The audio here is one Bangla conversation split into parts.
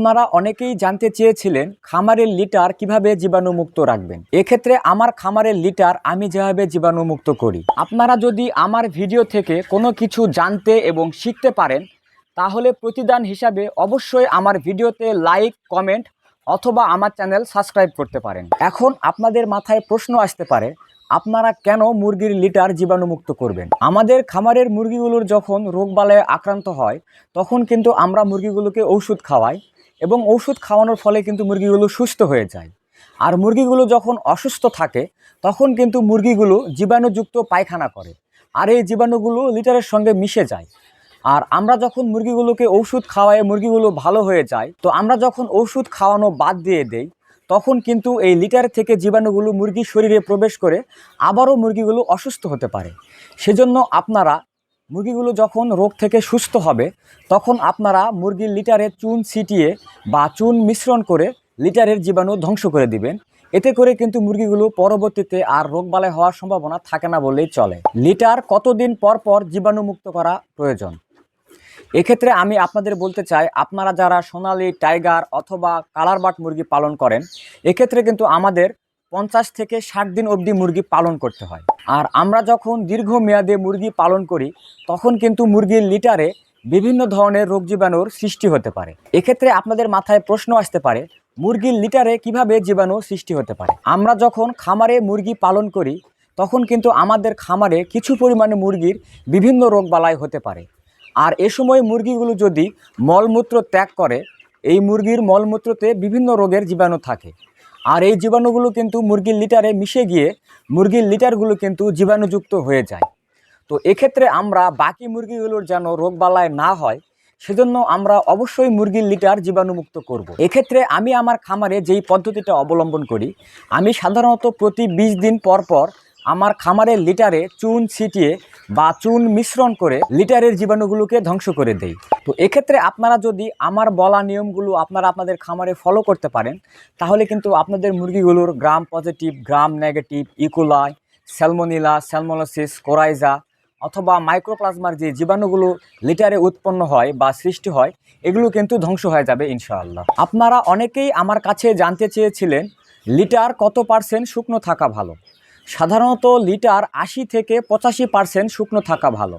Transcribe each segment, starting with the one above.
আপনারা অনেকেই জানতে চেয়েছিলেন খামারের লিটার কীভাবে জীবাণুমুক্ত রাখবেন। এক্ষেত্রে আমার খামারের লিটার আমি যেভাবে জীবাণুমুক্ত করি। আপনারা যদি আমার ভিডিও থেকে কোনো কিছু জানতে এবং শিখতে পারেন, তাহলে প্রতিদান হিসাবে অবশ্যই আমার ভিডিওতে লাইক, কমেন্ট অথবা আমার চ্যানেল সাবস্ক্রাইব করতে পারেন। এখন আপনাদের মাথায় প্রশ্ন আসতে পারে, আপনারা কেন মুরগির লিটার জীবাণুমুক্ত করবেন? আমাদের খামারের মুরগিগুলোর যখন রোগবালায় আক্রান্ত হয়, তখন কিন্তু আমরা মুরগিগুলোকে ঔষধ খাওয়াই এবং ওষুধ খাওয়ানোর ফলে কিন্তু মুরগিগুলো সুস্থ হয়ে যায়। আর মুরগিগুলো যখন অসুস্থ থাকে, তখন কিন্তু মুরগিগুলো জীবাণুযুক্ত পায়খানা করে। আর এই জীবাণুগুলো লিটারের সঙ্গে মিশে যায়। আর আমরা যখন মুরগিগুলোকে ওষুধ খাওয়াই মুরগিগুলো ভালো হয়ে যায়, তো আমরা যখন ওষুধ খাওয়ানো বাদ দিয়ে দেই, তখন কিন্তু এই লিটার থেকে জীবাণুগুলো মুরগির শরীরে প্রবেশ করে আবারও মুরগিগুলো অসুস্থ হতে পারে। সেজন্য আপনারা মুরগিগুলো যখন রোগ থেকে সুস্থ হবে, তখন আপনারা মুরগির লিটারে চুন ছিটিয়ে বা চুন মিশ্রণ করে লিটারের জীবাণু ধ্বংস করে দিবেন। এতে করে কিন্তু মুরগিগুলো পরবর্তীতে আর রোগবালাই হওয়ার সম্ভাবনা থাকে না বললেই চলে। লিটার কতদিন পর পর জীবাণুমুক্ত করা প্রয়োজন? এক্ষেত্রে আমি আপনাদের বলতে চাই, আপনারা যারা সোনালি, টাইগার অথবা কালার বাট মুরগি পালন করেন, এক্ষেত্রে কিন্তু আমাদের পঞ্চাশ থেকে ষাট দিন অবধি মুরগি পালন করতে হয়। আর আমরা যখন দীর্ঘমেয়াদে মুরগি পালন করি, তখন কিন্তু মুরগির লিটারে বিভিন্ন ধরনের রোগ জীবাণুর সৃষ্টি হতে পারে। এক্ষেত্রে আপনাদের মাথায় প্রশ্ন আসতে পারে, মুরগির লিটারে কীভাবে জীবাণু সৃষ্টি হতে পারে? আমরা যখন খামারে মুরগি পালন করি, তখন কিন্তু আমাদের খামারে কিছু পরিমাণে মুরগির বিভিন্ন রোগ বালাই হতে পারে। আর এ সময় মুরগিগুলো যদি মলমূত্র ত্যাগ করে, এই মুরগির মলমূত্রতে বিভিন্ন রোগের জীবাণু থাকে। আর এই জীবাণুগুলো কিন্তু মুরগির লিটারে মিশে গিয়ে মুরগির লিটারগুলো কিন্তু জীবাণুযুক্ত হয়ে যায় তো এক্ষেত্রে আমরা বাকি মুরগিগুলোর যেন রোগবালায় না হয়, সেজন্য আমরা অবশ্যই মুরগির লিটার জীবাণুমুক্ত করব। এক্ষেত্রে আমি আমার খামারে যেই পদ্ধতিটা অবলম্বন করি, আমি সাধারণত প্রতি বিশ দিন পর পর আমার খামারের লিটারে চুন ছিটিয়ে বা চুন মিশ্রণ করে লিটারের জীবাণুগুলোকে ধ্বংস করে দেই। তো এক্ষেত্রে আপনারা যদি আমার বলা নিয়মগুলো আপনারা আপনাদের খামারে ফলো করতে পারেন, তাহলে কিন্তু আপনাদের মুরগিগুলোর gram positive gram negative E coli salmonella salmonellosis coryza অথবা মাইক্রোপ্লাজমার যে জীবাণুগুলো লিটারে উৎপন্ন হয় বা সৃষ্টি হয়, এগুলো কিন্তু ধ্বংস হয়ে যাবে ইনশাআল্লাহ। আপনারা অনেকেই আমার কাছে জানতে চেয়েছিলেন, লিটার কত পার্সেন্ট শুকনো থাকা ভালো? সাধারণত লিটার আশি থেকে পঁচাশি পার্সেন্ট শুকনো থাকা ভালো।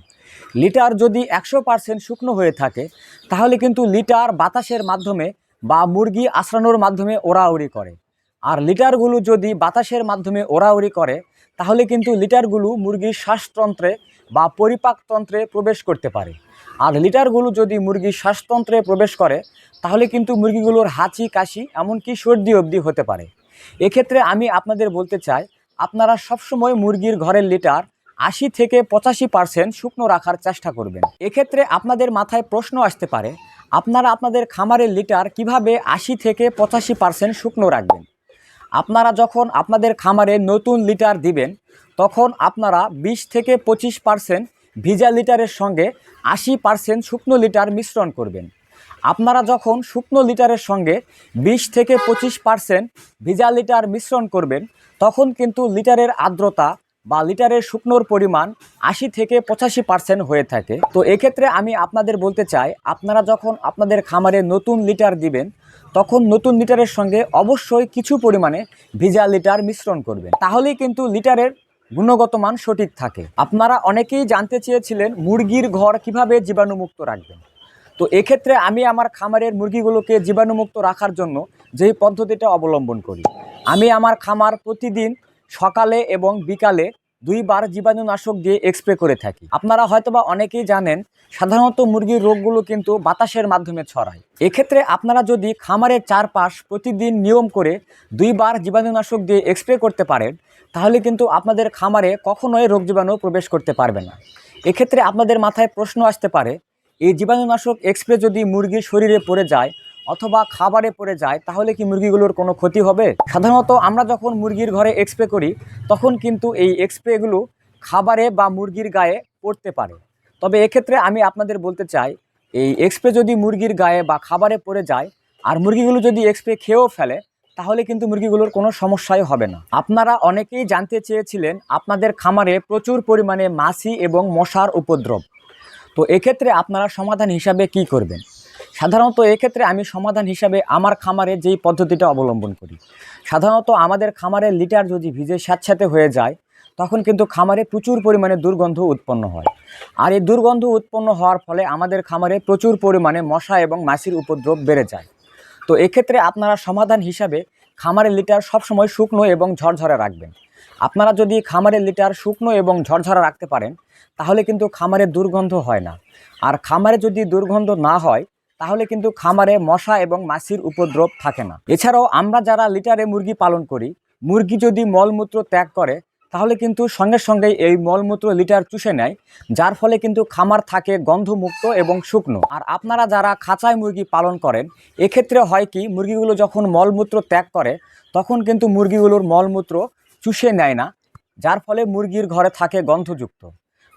লিটার যদি একশো পার্সেন্ট শুকনো হয়ে থাকে, তাহলে কিন্তু লিটার বাতাসের মাধ্যমে বা মুরগি আশ্রানোর মাধ্যমে ওড়াউড়ি করে। আর লিটারগুলো যদি বাতাসের মাধ্যমে ওড়াউড়ি করে, তাহলে কিন্তু লিটারগুলো মুরগির শ্বাসতন্ত্রে বা পরিপাকতন্ত্রে প্রবেশ করতে পারে। আর লিটারগুলো যদি মুরগির শ্বাসতন্ত্রে প্রবেশ করে, তাহলে কিন্তু মুরগিগুলোর হাঁচি কাশি এমনকি সর্দি অবধি হতে পারে। এক্ষেত্রে আমি আপনাদের বলতে চাই আপনারা সবসময় মুরগির ঘরের লিটার আশি থেকে পঁচাশি পার্সেন্ট শুকনো রাখার চেষ্টা করবেন। এক্ষেত্রে আপনাদের মাথায় প্রশ্ন আসতে পারে, আপনারা আপনাদের খামারের লিটার কীভাবে আশি থেকে পঁচাশি পার্সেন্ট শুকনো রাখবেন? আপনারা যখন আপনাদের খামারে নতুন লিটার দিবেন, তখন আপনারা বিশ থেকে পঁচিশ পার্সেন্ট ভিজা লিটারের সঙ্গে আশি পার্সেন্ট শুকনো লিটার মিশ্রণ করবেন। আপনারা যখন শুকনো লিটারের সঙ্গে বিশ থেকে পঁচিশ পার্সেন্ট ভিজা লিটার মিশ্রণ করবেন, তখন কিন্তু লিটারের আর্দ্রতা বা লিটারের শুকনোর পরিমাণ আশি থেকে পঁচাশি পার্সেন্ট হয়ে থাকে। তো এক্ষেত্রে আমি আপনাদের বলতে চাই, আপনারা যখন আপনাদের খামারে নতুন লিটার দিবেন, তখন নতুন লিটারের সঙ্গে অবশ্যই কিছু পরিমাণে ভিজা লিটার মিশ্রণ করবেন। তাহলেই কিন্তু লিটারের গুণগত মান সঠিক থাকে। আপনারা অনেকেই জানতে চেয়েছিলেন মুরগির ঘর কীভাবে জীবাণুমুক্ত রাখবেন। তো এক্ষেত্রে আমি আমার খামারের মুরগিগুলোকে জীবাণুমুক্ত রাখার জন্য যেই পদ্ধতিটা অবলম্বন করি। আমি আমার খামার প্রতিদিন সকালে এবং বিকালে দুইবার জীবাণুনাশক দিয়ে এক্সপ্রে করে থাকি। আপনারা হয়তোবা অনেকেই জানেন, সাধারণত মুরগির রোগগুলো কিন্তু বাতাসের মাধ্যমে ছড়ায়। এক্ষেত্রে আপনারা যদি খামারের চারপাশ প্রতিদিন নিয়ম করে দুইবার জীবাণুনাশক দিয়ে এক্সপ্রে করতে পারেন, তাহলে কিন্তু আপনাদের খামারে কখনোই রোগ জীবাণু প্রবেশ করতে পারবে না। এক্ষেত্রে আপনাদের মাথায় প্রশ্ন আসতে পারে এই জীবাণুনাশক এক্সপ্রে যদি মুরগির শরীরে পড়ে যায় অথবা খাবারে পড়ে যায়, তাহলে কি মুরগিগুলোর কোনো ক্ষতি হবে? সাধারণত আমরা যখন মুরগির ঘরে এক্সপ্রে করি, তখন কিন্তু এই এক্সপ্রেগুলো খাবারে বা মুরগির গায়ে পড়তে পারে। তবে এক্ষেত্রে আমি আপনাদের বলতে চাই, এই এক্সপ্রে যদি মুরগির গায়ে বা খাবারে পড়ে যায় আর মুরগিগুলো যদি এক্সপ্রে খেয়েও ফেলে, তাহলে কিন্তু মুরগিগুলোর কোনো সমস্যাই হবে না। আপনারা অনেকেই জানতে চেয়েছিলেন, আপনাদের খামারে প্রচুর পরিমাণে মাছি এবং মশার উপদ্রব। তো এক্ষেত্রে আপনারা সমাধান হিসাবে কি করবেন? সাধারণত এক্ষেত্রে আমি সমাধান হিসাবে আমার খামারে যেই পদ্ধতিটা অবলম্বন করি, সাধারণত আমাদের খামারের লিটার যদি ভিজে স্যাঁতস্যাঁতে হয়ে যায়, তখন কিন্তু খামারে প্রচুর পরিমাণে দুর্গন্ধ উৎপন্ন হয়। আর এই দুর্গন্ধ উৎপন্ন হওয়ার ফলে আমাদের খামারে প্রচুর পরিমাণে মশা এবং মাছির উপদ্রব বেড়ে যায়। তো এক্ষেত্রে আপনারা সমাধান হিসাবে খামারের লিটার সবসময় শুকনো এবং ঝরঝরে রাখবেন। আপনারা যদি খামারের লিটার শুকনো এবং ঝরঝরা রাখতে পারেন, তাহলে কিন্তু খামারে দুর্গন্ধ হয় না। আর খামারে যদি দুর্গন্ধ না হয়, তাহলে কিন্তু খামারে মশা এবং মাছির উপদ্রব থাকে না। এছাড়াও আমরা যারা লিটারে মুরগি পালন করি, মুরগি যদি মলমূত্র ত্যাগ করে, তাহলে কিন্তু সঙ্গে সঙ্গে এই মলমূত্র লিটার চুষে নেয়, যার ফলে কিন্তু খামার থাকে গন্ধমুক্ত এবং শুকনো। আর আপনারা যারা খাঁচায় মুরগি পালন করেন, এক্ষেত্রে হয় কি, মুরগিগুলো যখন মলমূত্র ত্যাগ করে, তখন কিন্তু মুরগিগুলোর মলমূত্র চুষে নেয় না, যার ফলে মুরগির ঘরে থাকে গন্ধযুক্ত।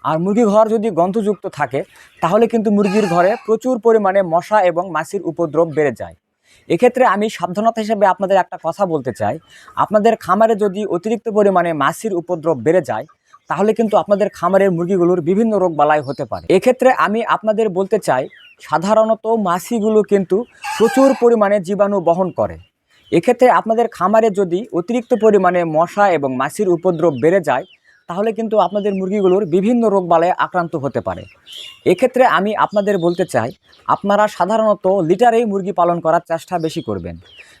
আর মুরগি ঘর যদি গন্ধযুক্ত থাকে, তাহলে কিন্তু মুরগির ঘরে প্রচুর পরিমাণে মশা এবং মাছির উপদ্রব বেড়ে যায়। এক্ষেত্রে আমি সাবধানতা হিসেবে আপনাদের একটা কথা বলতে চাই। আপনাদের খামারে যদি অতিরিক্ত পরিমাণে মাছির উপদ্রব বেড়ে যায়, তাহলে কিন্তু আপনাদের খামারের মুরগিগুলোর বিভিন্ন রোগ বালাই হতে পারে। এক্ষেত্রে আমি আপনাদের বলতে চাই, সাধারণত মাছিগুলো কিন্তু প্রচুর পরিমাণে জীবাণু বহন করে। এক্ষেত্রে আপনাদের খামারে যদি অতিরিক্ত পরিমাণে মশা এবং মাছির উপদ্রব বেড়ে যায়, তাহলে কিন্তু আপনাদের মুরগিগুলোর বিভিন্ন রোগবালায় আক্রান্ত হতে পারে। এক্ষেত্রে আমি আপনাদের বলতে চাই, আপনারা সাধারণত লিটারেই মুরগি পালন করার চেষ্টা বেশি করবেন।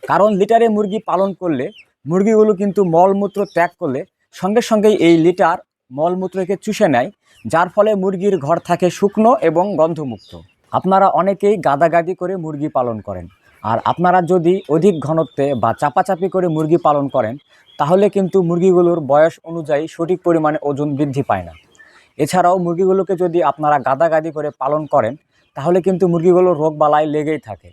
কারণ লিটারে মুরগি পালন করলে মুরগিগুলো কিন্তু মলমূত্র ত্যাগ করলে সঙ্গে সঙ্গেই এই লিটার মলমূত্রকে চুষে নেয়, যার ফলে মুরগির ঘর থাকে শুকনো এবং গন্ধমুক্ত। আপনারা অনেকেই গাদাগাদি করে মুরগি পালন করেন। আর আপনারা যদি অধিক ঘনত্বে বা চাপাচাপি করে মুরগি পালন করেন, তাহলে কিন্তু মুরগিগুলোর বয়স অনুযায়ী সঠিক পরিমাণে ওজন বৃদ্ধি পায় না। এছাড়াও মুরগিগুলোকে যদি আপনারা গাদাগাদি করে পালন করেন, তাহলে কিন্তু মুরগিগুলোর রোগ বালাই লেগেই থাকে।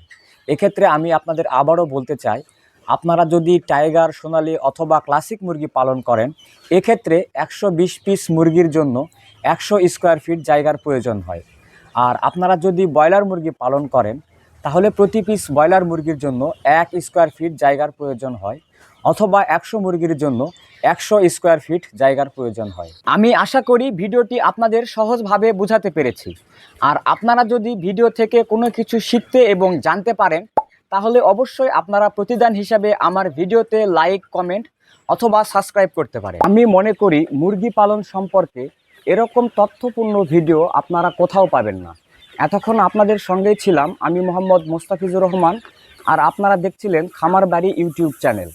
এক্ষেত্রে আমি আপনাদের আবারও বলতে চাই, আপনারা যদি টাইগার, সোনালি অথবা ক্লাসিক মুরগি পালন করেন, এক্ষেত্রে একশো বিশ পিস মুরগির জন্য একশো স্কোয়ার ফিট জায়গার প্রয়োজন হয়। আর আপনারা যদি ব্রয়লার মুরগি পালন করেন তাহলে প্রতি পিস ব্রয়লার মুরগির জন্য এক স্কোয়ার ফিট জায়গার প্রয়োজন হয়, অথবা একশো মুরগির জন্য একশো স্কোয়ার ফিট জায়গার প্রয়োজন হয়। আমি আশা করি ভিডিওটি আপনাদের সহজভাবে বোঝাতে পেরেছি। আর আপনারা যদি ভিডিও থেকে কোনো কিছু শিখতে এবং জানতে পারেন, তাহলে অবশ্যই আপনারা প্রতিদান হিসাবে আমার ভিডিওতে লাইক কমেন্ট অথবা সাবস্ক্রাইব করতে পারে আমি মনে করি মুরগি পালন সম্পর্কে এরকম তথ্যপূর্ণ ভিডিও আপনারা কোথাও পাবেন না। এতক্ষণ আপনাদের সঙ্গেই ছিলাম আমি মোহাম্মদ মোস্তাফিজুর রহমান, আর আপনারা দেখছিলেন খামার বাড়ি ইউটিউব চ্যানেল।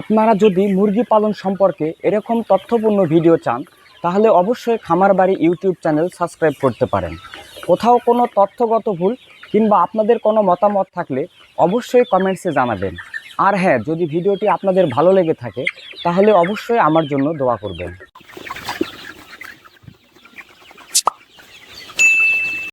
আপনারা যদি মুরগি পালন সম্পর্কে এরকম তথ্যপূর্ণ ভিডিও চান, তাহলে অবশ্যই খামার বাড়ি ইউটিউব চ্যানেল সাবস্ক্রাইব করতে পারেন। কোথাও কোনো তথ্যগত ভুল কিংবা আপনাদের কোনো মতামত থাকলে অবশ্যই কমেন্টসে জানাবেন। আর হ্যাঁ যদি ভিডিওটি আপনাদের ভালো লেগে থাকে, তাহলে অবশ্যই আমার জন্য দোয়া করবেন।